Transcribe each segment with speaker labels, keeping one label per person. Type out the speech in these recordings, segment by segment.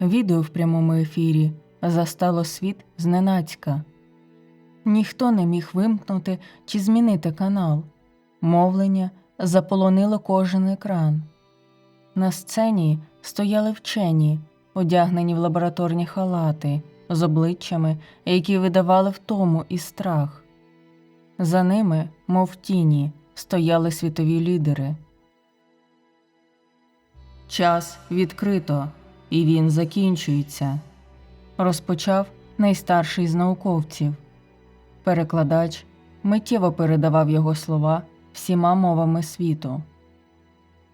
Speaker 1: Відео в прямому ефірі застало світ зненацька. Ніхто не міг вимкнути чи змінити канал. Мовлення заполонило кожен екран. На сцені стояли вчені, одягнені в лабораторні халати, з обличчями, які видавали втому і страх. За ними, мов тіні, стояли світові лідери. Час відкрито, і він закінчується. Розпочав найстарший з науковців. Перекладач миттєво передавав його слова всіма мовами світу.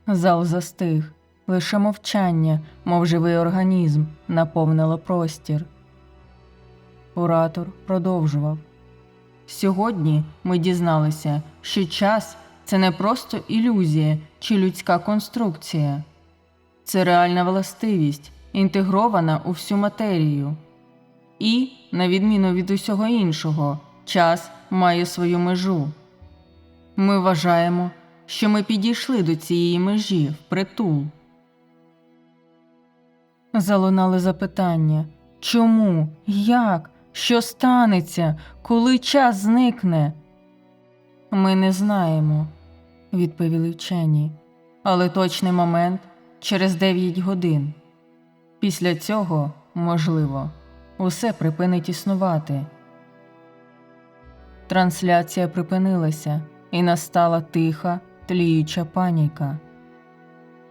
Speaker 1: Зал застиг, лише мовчання, мов живий організм, наповнило простір. Оратор продовжував. Сьогодні ми дізналися, що час це не просто ілюзія чи людська конструкція. Це реальна властивість, інтегрована у всю матерію. І, на відміну від усього іншого, час має свою межу. Ми вважаємо, що ми підійшли до цієї межі впритул. Залунали запитання чому, як, що станеться, коли час зникне? Ми не знаємо, відповіли вчені, але точний момент через 9 годин. Після цього, можливо, усе припинить існувати. Трансляція припинилася, і настала тиха, тліюча паніка.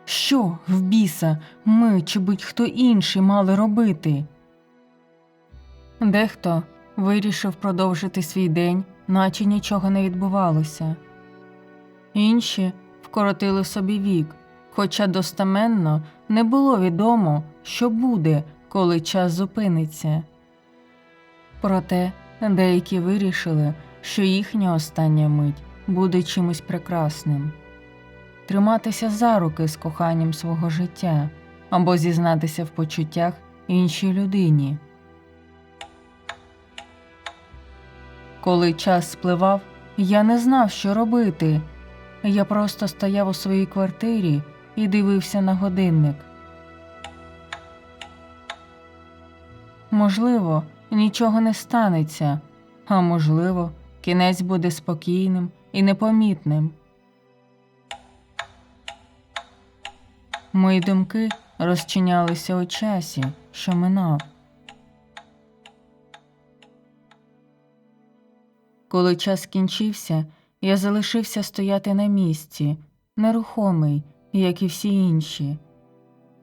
Speaker 1: Що в біса ми чи будь-хто інший мали робити? Дехто вирішив продовжити свій день, наче нічого не відбувалося. Інші вкоротили собі вік, хоча достаменно не було відомо, що буде, коли час зупиниться. Проте деякі вирішили, що їхня остання мить буде чимось прекрасним триматися за руки з коханням свого життя або зізнатися в почуттях іншій людині. Коли час спливав, я не знав, що робити. Я просто стояв у своїй квартирі і дивився на годинник. Можливо, нічого не станеться, а можливо, кінець буде спокійним і непомітним. Мої думки розчинялися у часі, що минав. Коли час кінчився, я залишився стояти на місці, нерухомий, як і всі інші.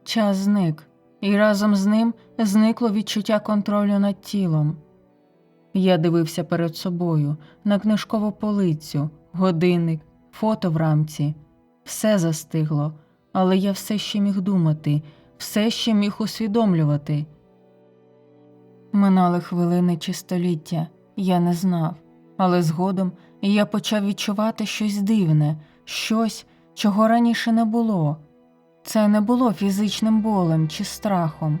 Speaker 1: Час зник, і разом з ним зникло відчуття контролю над тілом. Я дивився перед собою на книжкову полицю, годинник, фото в рамці. Все застигло, але я все ще міг думати, все ще міг усвідомлювати. Минали хвилини чи століття, я не знав, але згодом я почав відчувати щось дивне, щось, чого раніше не було. Це не було фізичним болем чи страхом,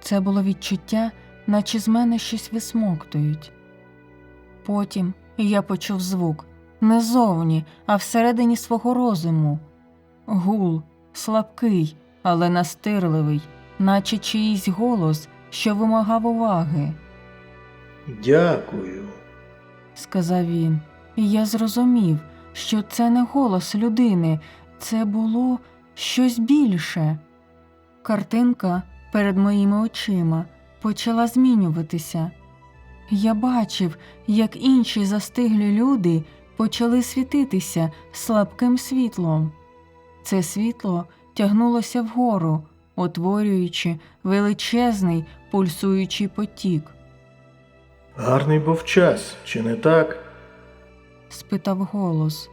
Speaker 1: це було відчуття, наче з мене щось висмоктують. Потім я почув звук не зовні, а всередині свого розуму. Гул, слабкий, але настирливий, наче чиїсь голос, що вимагав уваги,
Speaker 2: Дякую.
Speaker 1: сказав він, і я зрозумів, що це не голос людини, це було щось більше. Картинка перед моїми очима почала змінюватися. Я бачив, як інші застиглі люди почали світитися слабким світлом. Це світло тягнулося вгору, утворюючи величезний пульсуючий потік,
Speaker 2: Гарний був час, чи не так?
Speaker 1: Спитав голос.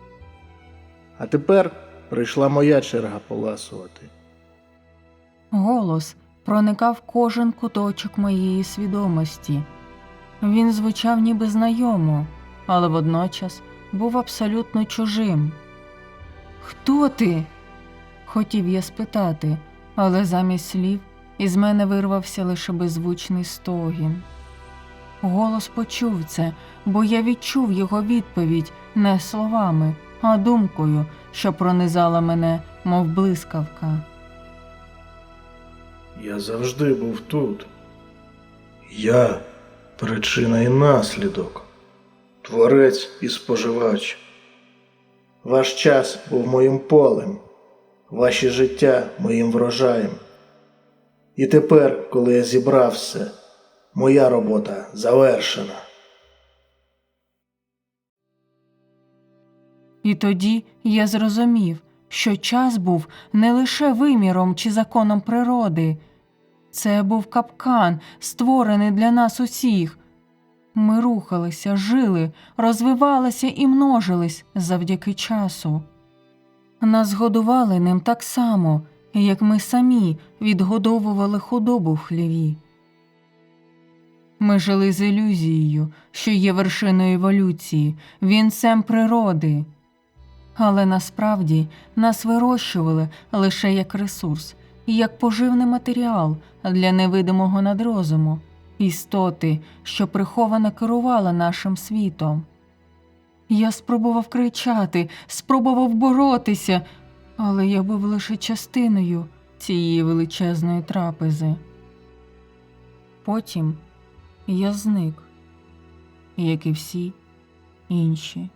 Speaker 2: А тепер прийшла моя черга поласувати.
Speaker 1: Голос проникав кожен куточок моєї свідомості. Він звучав ніби знайомо, але водночас був абсолютно чужим. Хто ти? хотів я спитати, але замість слів із мене вирвався лише беззвучний стогін. Голос почув це, бо я відчув його відповідь не словами, а думкою, що пронизала мене, мов блискавка.
Speaker 2: Я завжди був тут. Я причина і наслідок, творець і споживач. Ваш час був моїм полем, ваші життя моїм врожаєм. І тепер, коли я зібрав все, моя робота завершена.
Speaker 1: І тоді я зрозумів, що час був не лише виміром чи законом природи, це був капкан, створений для нас усіх. Ми рухалися, жили, розвивалися і множились завдяки часу. Нас годували ним так само, як ми самі відгодовували худобу в хліві. Ми жили з ілюзією, що є вершиною еволюції, вінцем природи. Але насправді нас вирощували лише як ресурс, як поживний матеріал для невидимого надрозуму, істоти, що приховано керувала нашим світом. Я спробував кричати, спробував боротися, але я був лише частиною цієї величезної трапези. Потім я зник, як і всі інші.